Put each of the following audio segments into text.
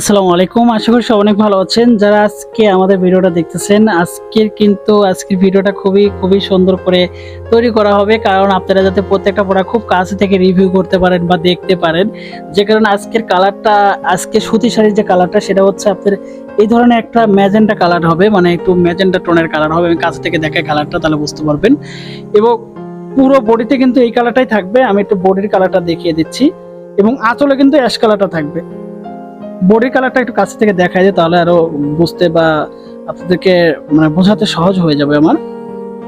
আসসালামু আলাইকুম, আশা করি সব অনেক ভালো আছেন। যারা আজকে আমাদের ভিডিওটা দেখতেছেন, আজকের কিন্তু আজকের ভিডিওটা খুবই খুবই সুন্দর করে তৈরি করা হবে। কারণ আপনারা যাতে প্রত্যেকটা প্রোডাক্ট খুব কাছে থেকে রিভিউ করতে পারেন বা দেখতে পারেন, যে কারণে আজকের কালারটা আজকে সুতি শাড়ির যে কালারটা সেটা হচ্ছে আপনার এই ধরনের একটা ম্যাজেন্টা কালার হবে মানে একটু ম্যাজেন্টা টোনের কালার হবে। আমি কাছে থেকে দেখাই কালারটা তাহলে বুঝতে পারবেন। এবং পুরো বডিতে কিন্তু এই কালারটাই থাকবে। আমি একটু বডির কালারটা দেখিয়ে দিচ্ছি। এবং আঁচলে কিন্তু অ্যাশ কালারটা থাকবে। বডির কালারটা একটু কাছ থেকে দেখা যায় তাহলে আরও বুঝতে বা আপনাদেরকে মানে বোঝাতে সহজ হয়ে যাবে আমার।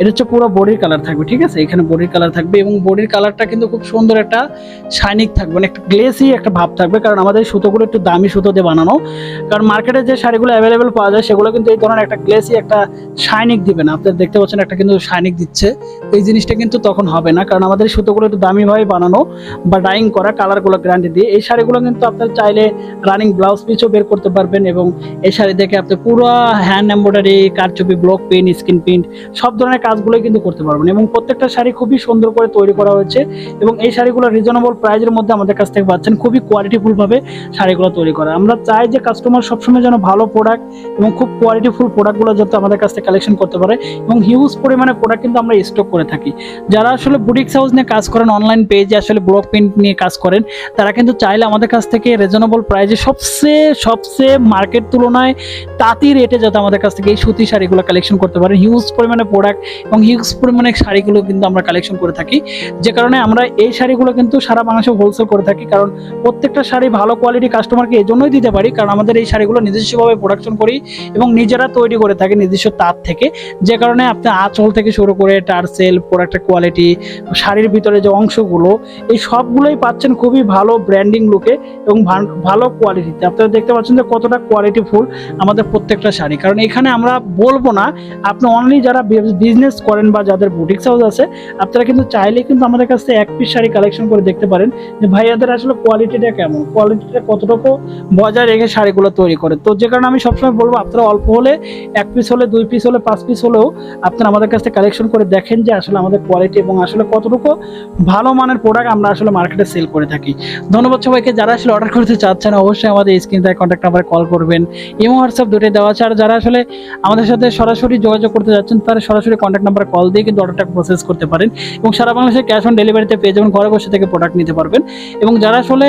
এটা হচ্ছে পুরো বডির কালার থাকবে, ঠিক আছে? এখানে বডির কালার থাকবে এবং বডির কালারটা কিন্তু খুব সুন্দর একটা শাইনিক থাকবে মানে একটা গ্লেসি একটা ভাব থাকবে, কারণ আমাদের সুতোগুলো একটু দামি সুতো দিয়ে বানানো। কারণ মার্কেটে যে শাড়িগুলো অ্যাভেলেবেল পাওয়া যায়, সেগুলো কিন্তু এই ধরনের একটা গ্লেসি একটা শাইনিক দিবে না। আপনারা দেখতে পাচ্ছেন একটা কিন্তু শাইনিক দিচ্ছে। এই জিনিসটা কিন্তু তখন হবে না, কারণ আমাদের সুতোগুলো একটু দামিভাবে বানানো বা ডাইং করা কালারগুলো গ্যারান্টি দিয়ে। এই শাড়িগুলো কিন্তু আপনার চাইলে রানিং ব্লাউজ পিসও বের করতে পারবেন এবং এই শাড়ি দেখে আপনি পুরো হ্যান্ড এম্ব্রয়ডারি কারচুপি ব্লক পেন স্কিন প্রিন্ট সব ধরনের কাজগুলোই কিন্তু করতে পারবেন এবং প্রত্যেকটা শাড়ি খুবই সুন্দর করে তৈরি করা হয়েছে এবং এই শাড়িগুলো রিজনেবল প্রাইজের মধ্যে আমাদের কাছ থেকে পাচ্ছেন, খুবই কোয়ালিটিফুল ভাবে শাড়িগুলো তৈরি করা। আমরা চাই যে কাস্টমার সবসময় যেন ভালো প্রোডাক্ট এবং খুব কোয়ালিটিফুল প্রোডাক্টগুলো যাতে আমাদের কাছ থেকে কালেকশন করতে পারে এবং হিউজ পরিমাণে প্রোডাক্ট কিন্তু আমরা স্টক করে থাকি। যারা আসলে বুটিক্স হাউস নিয়ে কাজ করেন অনলাইন পেজে আসলে ব্লক প্রিন্ট নিয়ে কাজ করেন, তারা কিন্তু চাইলে আমাদের কাছ থেকে রিজনেবল প্রাইজে সবচেয়ে সবচেয়ে মার্কেট তুলনায় তাঁতি রেটে যাতে আমাদের কাছ থেকে এই সুতি শাড়িগুলো কালেকশন করতে পারেন। হিউজ পরিমাণে প্রোডাক্ট এবং হিউজ পরিমাণে শাড়িগুলো কিন্তু আমরা কালেকশন করে থাকি। যে কারণে আমরা এই শাড়িগুলো কিন্তু সারা বাংলাদেশে হোলসেল করে থাকি। কারণ প্রত্যেকটা শাড়ি ভালো কোয়ালিটি কাস্টমারকে এই জন্যই দিতে পারি। কারণ আমাদের এই শাড়িগুলো নিজস্বভাবে প্রোডাকশন করি এবং নিজেরা তৈরি করে থাকি নিজস্ব তাঁত থেকে। যে কারণে আপনি আঁচল থেকে শুরু করে টার্সেল প্রোডাক্টের কোয়ালিটি শাড়ির ভিতরে যে অংশগুলো, এই সবগুলোই পাচ্ছেন খুবই ভালো ব্র্যান্ডিং লুকে এবং ভালো কোয়ালিটিতে আপনারা দেখতে পাচ্ছেন যে কতটা কোয়ালিটি ফুল আমাদের প্রত্যেকটা শাড়ি। কারণ এখানে আমরা বলব না, আপনি অনলি যারা বিজনেস করেন বা যাদের বুটিক্স হাউস আছে, আপনারা কিন্তু চাইলে কিন্তু আমাদের কাছ থেকে এক পিস শাড়ি কালেকশন করে দেখতে পারেন যে ভাইয়াদের আসলে কোয়ালিটিটা কেমন কোয়ালিটিটা কতটুকু বজায় রেখে শাড়িগুলো তৈরি করে। তো যে কারণে আমি সবসময় বলব, আপনারা অল্প হলে এক পিস হলে, দুই পিস হলে, পাঁচ পিস হলেও আপনারা আমাদের কাছ থেকে কালেকশন করে দেখেন যে আসলে আমাদের কোয়ালিটি এবং আসলে কতটুকু ভালো মানের প্রোডাক্ট আমরা আসলে মার্কেটে সেল করে থাকি। ধন্যবাদ সবাইকে, যারা আসলে অর্ডার করতে চাচ্ছেন, অবশ্যই আমাদের স্ক্রিন থেকে কন্ট্যাক্ট নাম্বারে কল করবেন। ইমো হোয়াটসঅ্যাপ দুটোই দেওয়া আছে, আর যারা আসলে আমাদের সাথে সরাসরি যোগাযোগ করতে যাচ্ছেন, তারা সরাসরি কন্ট্যাক্ট নাম্বারে কল দিয়ে কিন্তু অর্ডারটা প্রসেস করতে পারেন এবং সারা বাংলাদেশে ক্যাশ অন ডেলিভারিতে পেয়ে যাবেন ঘরে বসে থেকে প্রোডাক্ট নিতে পারবেন। এবং যারা আসলে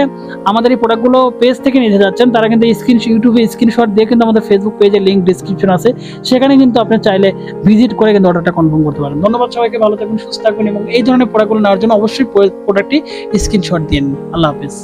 আমাদের এই প্রোডাক্টগুলো পেজ থেকে নিতে যাচ্ছেন, তারা কিন্তু স্ক্রিন ইউটিউবে স্ক্রিনশট দিয়ে কিন্তু আমাদের ফেসবুক পেজে লিঙ্ক ডিসক্রিপশন আছে। সেখানে কিন্তু আপনি চাইলে ভিজিট করে কিন্তু অর্ডারটা কনফার্ম করতে পারেন। ধন্যবাদ সবাইকে, ভালো থাকবেন, সুস্থ থাকবেন এবং এই ধরনের প্রোডাক্টগুলো নেওয়ার জন্য অবশ্যই প্রোডাক্টটি স্ক্রিনশট দিন আল্লাহ হাফিজ।